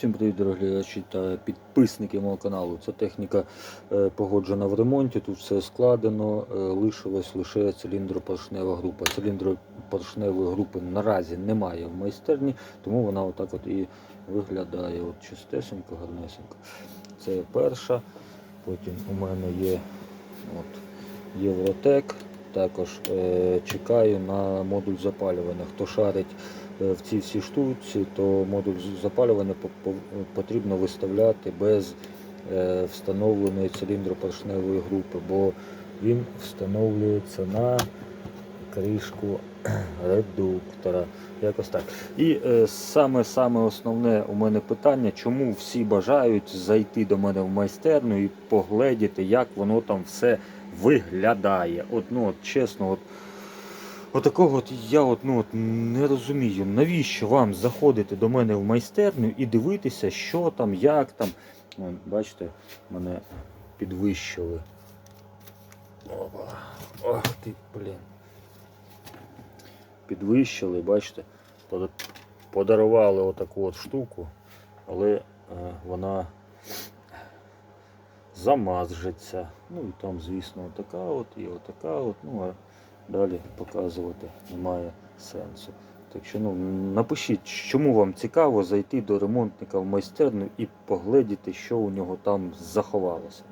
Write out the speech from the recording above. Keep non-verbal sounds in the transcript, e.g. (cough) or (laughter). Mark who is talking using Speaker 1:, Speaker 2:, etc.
Speaker 1: Всім привіт, дорогі глядачі та підписники мого каналу. Ця техніка е, погоджена в ремонті, тут все складено, е, лишилась лише циліндропоршнева група. Циліндропоршневої групи наразі немає в майстерні, тому вона отак от і виглядає. От чистесенько, гарнесенько. Це перша. Потім у мене є от, Євротек. Також е, чекаю на модуль запалювання. Хто шарить е, в цій всій штуці, то модуль запалювання по- по- потрібно виставляти без е, встановленої циліндропоршневої групи, бо він встановлюється на кришку (clears throat) редуктора. Якось так. І е, саме саме основне у мене питання, чому всі бажають зайти до мене в майстерню і погледіти, як воно там все виглядає. От, ну, от, чесно, от, от такого от я от, ну, от, не розумію, навіщо вам заходити до мене в майстерню і дивитися, що там, як там. Вон, бачите, мене підвищили. Опа. Ох ти, блін. Підвищили, бачите, подарували отаку от штуку, але е, вона замазжиться. Ну і там, звісно, отака от і отака от. Ну а далі показувати немає сенсу. Так що ну, напишіть, чому вам цікаво зайти до ремонтника в майстерню і погледіти, що у нього там заховалося.